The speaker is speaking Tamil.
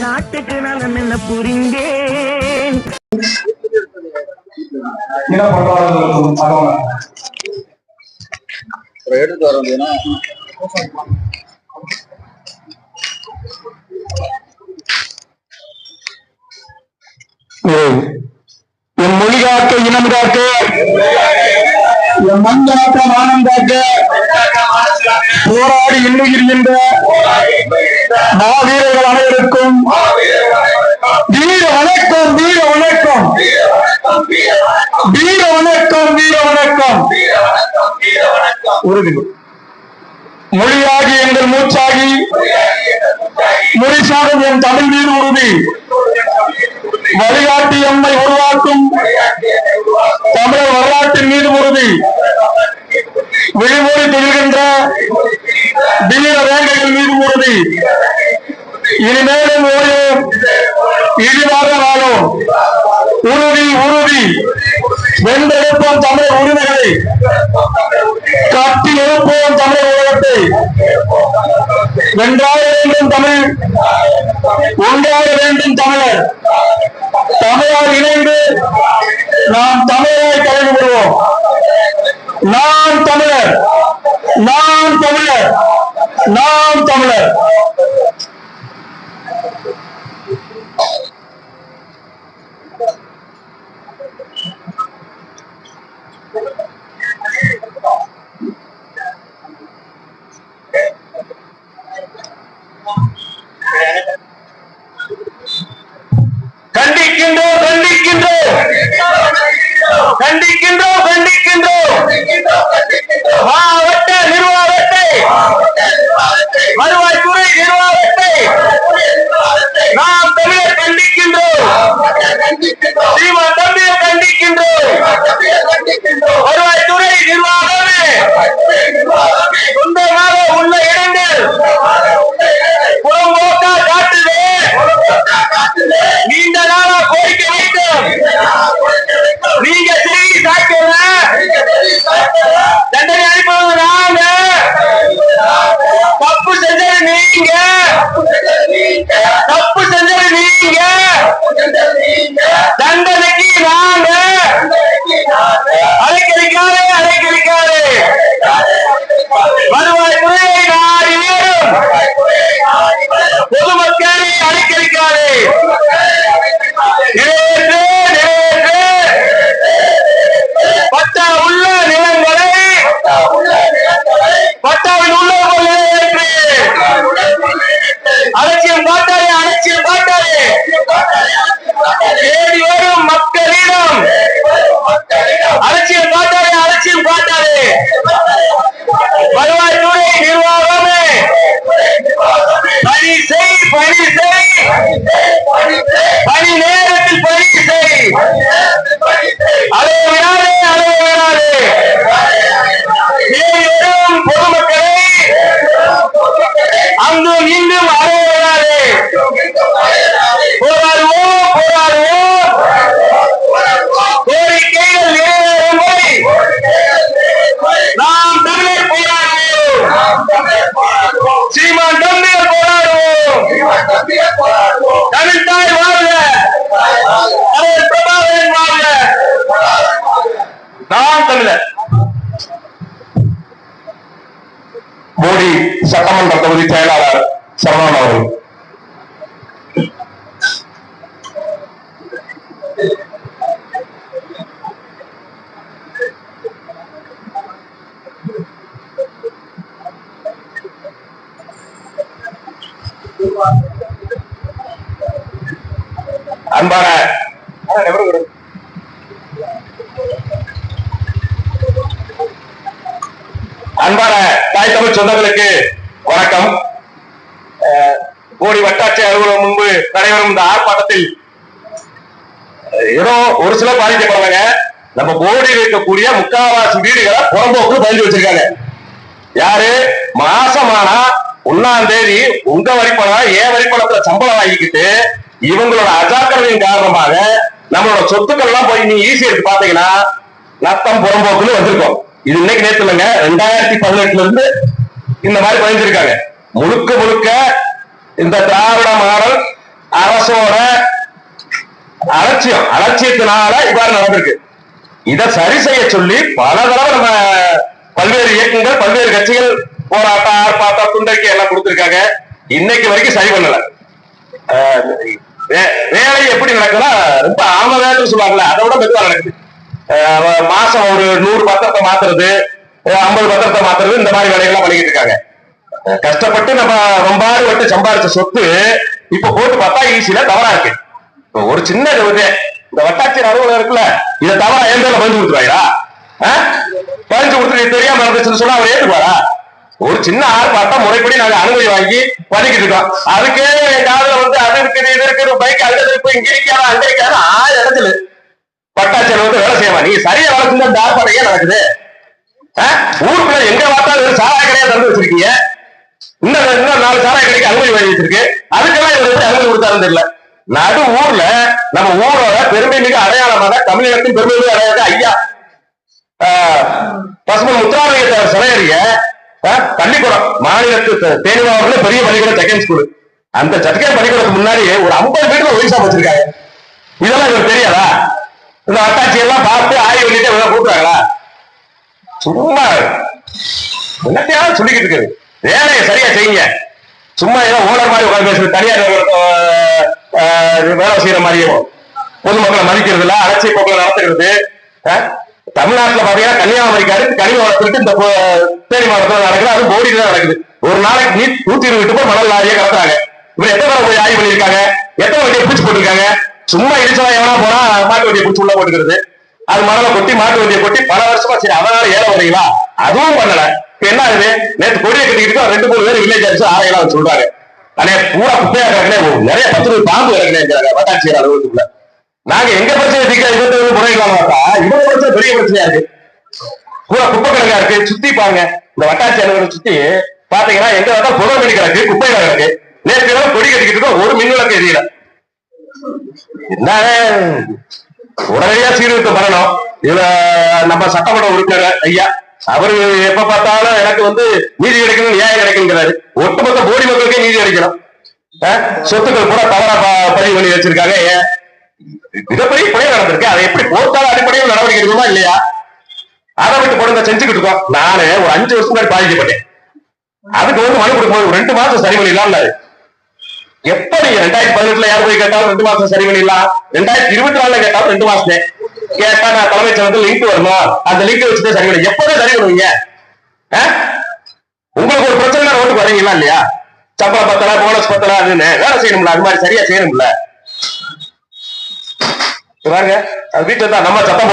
நாட்டுக்கு நலம் என்ன புரிந்தேன்? எடுத்து வர முடியும்னா என் மொழி காக்க இனம் காக்க என் மண் காக்க மானம் காக்க போராடி எண்ணுகின்ற மாவீரர்கள் அனைவருக்கும் உறுதி மொழியாகி எங்கள் மூச்சாகி மொழிசாகும் என் தமிழ் மீது உறுதி வழிகாட்டி எம்மை உருவாக்கும் தமிழர் வரலாற்றின் மீது உறுதி விழிமொழி திகழ்கின்ற வீர வேங்கைகள் மீது உறுதி இனிமேலும் ஓயும் இழிவாக வாழும். உறுதி உறுதி வென்றெடுப்போம் தமிழர் உரிமைகளை. கட்டி எழுப்போம் தமிழர் உலகத்தை. வென்றாக வேண்டும் தமிழ். ஒன்றாக வேண்டும் தமிழர். தமிழால் இணைந்து நாம் தமிழராய் கலந்து விடுவோம் நான் தமிழர். நாம் தமிழர். நாம் தமிழர். கண்டிக்கின்றோம் கண்டிக்கின்றோம் மாவட்ட நிர்வாகத்தை வருவாய்த்துறை நிர்வாகத்தை நாம் தமிழர் கண்டிக்கின்றோம். சீமா தம்பியை கண்டிக்கின்றோம். தண்டனைக்கு நான் சட்டமன்ற தொகுதி செயலாளர் சரவணன் அவர்கள். அன்பான அன்பான தாய் தமிழ் சொந்தங்களுக்கு வணக்கம். அஹ், கோடி வட்டாட்சி அலுவலகம் முன்பு நடைபெறும் இந்த ஆர்ப்பாட்டத்தில் ஏதோ ஒரு சில பாதிக்கப்படுறாங்க நம்ம போடியில் இருக்கக்கூடிய முக்காவாசி வீடுகளை புறம்போக்கு பதிஞ்சு வச்சிருக்காங்க. யாரு? மாசமானா ஒன்னாம் தேதி உங்க வரிப்பணம் ஏன் வரிப்பணத்துல சம்பளம் வாங்கிக்கிட்டு இவங்களோட அஜாக்கிரதையின் காரணமாக நம்மளோட சொத்துக்கள் எல்லாம் போய் நீங்க ஈஸி எடுத்து பாத்தீங்கன்னா நத்தம் புறம்போக்குன்னு வந்திருக்கோம். இது இன்னைக்கு நேற்று இல்லைங்க ரெண்டாயிரத்தி பதினெட்டுல இருந்து இந்த மாதிரி பயந்துருக்காங்க முழுக்க முழுக்க இந்த திராவிட மாடல் அரசோட அலட்சியம் அலட்சியத்தினால இவ்வாறு நடந்திருக்கு. இதை சரி செய்ய சொல்லி பல தடவை நம்ம பல்வேறு இயக்கங்கள் பல்வேறு கட்சிகள் போராட்டம் ஆர்ப்பாட்டம் துண்டறிக்கை எல்லாம் கொடுத்திருக்காங்க. இன்னைக்கு வரைக்கும் சரி பண்ணல. வே- வேலை எப்படி நடக்குதுன்னா ரொம்ப ஆம வேலைன்னு சொல்லுவாங்கல்ல அதை விட மெதுவா நடக்குது. மாசம் ஒரு நூறு பத்திரத்தை மாத்துறது ஐம்பது பத்திரத்தை மாத்துறது இந்த மாதிரி வேலைகள்லாம் பண்ணிக்கிட்டு இருக்காங்க கஷ்டப்பட்டு நம்ம ரொம்பாடு விட்டு சம்பாதிச்ச சொத்து இப்ப போட்டு பார்த்தா ஈஸியில தவறா இருக்கு. ஒரு சின்ன இது இந்த வட்டாட்சியர் அலுவலகம் இருக்குல்ல இதை தவறா என் பேர்ல பதிஞ்சு கொடுத்துருவாங்களா பதிஞ்சு கொடுத்துட்டு தெரியாம நடந்துச்சுன்னு சொன்னா அவர் ஏத்துக்குவாரா? ஒரு சின்ன ஆள் பார்த்தா முறைப்படி நாங்க அனுமதி வாங்கி பண்ணிக்கிட்டு இருக்கோம். அதுக்கே காதல வந்து அது இருக்குது இது இருக்குது பைக் அங்க இருக்கு இங்க இருக்காரா அங்க இருக்காரா ஆள் இடத்துல. பட்டாச்சல் வந்து வேலை செய்வான் நீ சரியா வேலை செஞ்சா இந்த ஆர்ப்பாட்டம் நடக்குது. ஊருக்குள்ள எங்க பார்த்தாலும் ஒரு சாராய கடையா திறந்து வச்சிருக்கீங்க. இன்னும் இன்னும் நாலு சாராய கடைக்கு அனுமதி வாங்கி வச்சிருக்கு. அதுக்கெல்லாம் இவர் எப்படி அனுமதி கொடுத்தாருன்னு தெரியல. நடு ஊர்ல நம்ம ஊரோட பெருமை மிக அடையாளமான தமிழகத்தின் பெருமை மிக அடையாள ஐயா ஆஹ், பசுமன் முத்துராமலிங்க சிலையறிய பள்ளிக்கூடம் மாநிலத்து தேனி மாவட்டத்துல பெரிய பள்ளிக்கூடம் செகண்ட் ஸ்கூல் அந்த சட்டக்கே பள்ளிக்கூடத்துக்கு முன்னாடி ஒரு ஐம்பது மீட்டர் ஒய்சா வச்சிருக்காங்க. இதெல்லாம் இவர் தெரியாதா? இந்த வட்டாட்சி எல்லாம் பார்த்து ஆய்வு பண்ணிட்டு இவங்க கூப்பிடுறாங்களா? சும்மா என்னத்தையாவது சொல்லிக்கிட்டு இருக்குது. வேலையை சரியா செய்யுங்க. சும்மா ஏதோ ஓனர் மாதிரி உட்காந்து பேசுறது தனியார் வேலை செய்யற மாதிரியும் பொதுமக்களை மதிக்கிறது இல்ல அலட்சிய போக்களை நடத்துகிறது. தமிழ்நாட்டில் தமிழ்நாட்டுல பாத்தீங்கன்னா கன்னியாகுமரிக்கு அடுத்து கனிம வளர்த்துட்டு இந்த தேனி மாவட்டத்தில் நடக்குது. அது போடியில தான் நடக்குது. ஒரு நாளைக்கு நீ நூத்தி இருபது எட்டு பேர் மணல் லாரியை கடத்துறாங்க. இவர் எத்தனை தடவை போய் ஆய்வு பண்ணியிருக்காங்க? எத்தனை வண்டியை பிடிச்சு போட்டிருக்காங்க? சும்மா இடிச்சா எவனா போனா மாட்டு வண்டியை பிடிச்சி உள்ள போட்டுக்கிறது? அது மணலை கொட்டி மாட்டு வண்டியை கொட்டி பல வருஷமா சரி அதனால ஏற வரீங்களா அதுவும் பண்ணல. இப்ப என்ன ஆகுது? நேற்று கொடியை கட்டிக்கிட்டு ரெண்டு மூணு பேர் வில்லேஜ் அடிச்சு ஆரையெல்லாம் சொல்றாரு. அண்ணே பூரா குப்பையா கிடக்குனே. நிறைய பத்து ரூபாய் பாம்பு கிடக்குனேங்கிறாங்க வட்டாட்சியர் அலுவலகத்துக்குள்ள நாங்க எங்க பிரச்சனை தீர்க்க இருபத்தி முறைகளாம் பார்த்தா இவங்க பிரச்சனை பெரிய பிரச்சனையா இருக்கு. பூரா குப்பை கிடங்கா இருக்கு. சுத்தி பாருங்க. இந்த வட்டாட்சி அலுவலகம் சுத்தி பாத்தீங்கன்னா எங்க பார்த்தா புதர் மணி கிடக்கு குப்பை கிடக்கு. நேற்று கொடி கட்டிக்கிட்டு ஒரு மின் விளக்கு எரியல. என்ன? உடனடியா சீர்திருத்தம் பண்ணணும் இதுல நம்ம சட்டமன்ற உறுப்பினர் ஐயா அவரு எப்ப பார்த்தாலும் எனக்கு வந்து நீதி கிடைக்கணும் நியாயம் கிடைக்குங்கிறாரு ஒட்டுமொத்த போடி மக்களுக்கே நீதி கிடைக்கணும். சொத்துக்கள் கூட தவறா ப- பதிவு பண்ணி வச்சிருக்காங்க. ஏன் மிகப்பெரிய பிழை நடந்திருக்கு. அதை எப்படி போர்த்தால அடிப்படையில் நடவடிக்கை எடுக்கணுமா இல்லையா? அதை விட்டு கொடுங்க செஞ்சுக்கிட்டு இருக்கோம். நானு ஒரு அஞ்சு வருஷம் முன்னாடி பாதிக்கப்பட்டேன். அதுக்கு வந்து மனு கொடுக்கும்போது ரெண்டு மாசம் சரி பண்ணிடலாம் எப்ப எப்படி ரெண்டாயிரத்தி பதினெட்டுல யார் போய் கேட்டாலும் ரெண்டு மாசம் சரி பண்ணிடலாம். ரெண்டாயிரத்தி இருபத்தி நாலுல கேட்டாலும் ரெண்டு மாசம் கேட்டா நான் தலைமைச் செயலகத்தில் லிங்க் வரணும் அந்த லிங்க் வச்சுட்டு சரி பண்ணி எப்போதான் சரி பண்ணுவீங்க? உங்களுக்கு ஒரு பிரச்சனை ரோட்டுக்கு வரீங்களா இல்லையா? சம்பளம் பத்தல போனஸ் பத்தல அதுன்னு வேலை செய்யணும்ல அது மாதிரி சரியா செய்யணும்ல. பாருங்க வீட்டுல தான் நம்ம சத்தம்